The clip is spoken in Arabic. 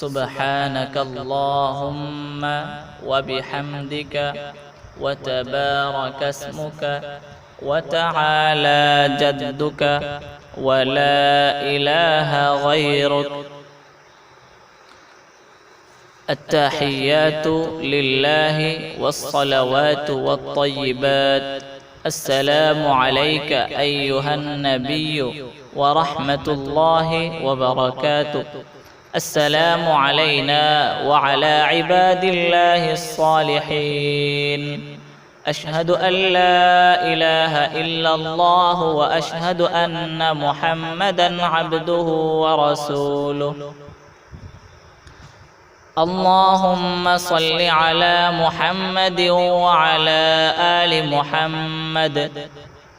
سبحانك اللهم وبحمدك وتبارك اسمك وتعالى جدك ولا إله غيرك التحيات لله والصلوات والطيبات السلام عليك أيها النبي ورحمة الله وبركاته السلام علينا وعلى عباد الله الصالحين. أشهد أن لا إله إلا الله وأشهد أن محمدا عبده ورسوله. اللهم صل على محمد وعلى آل محمد.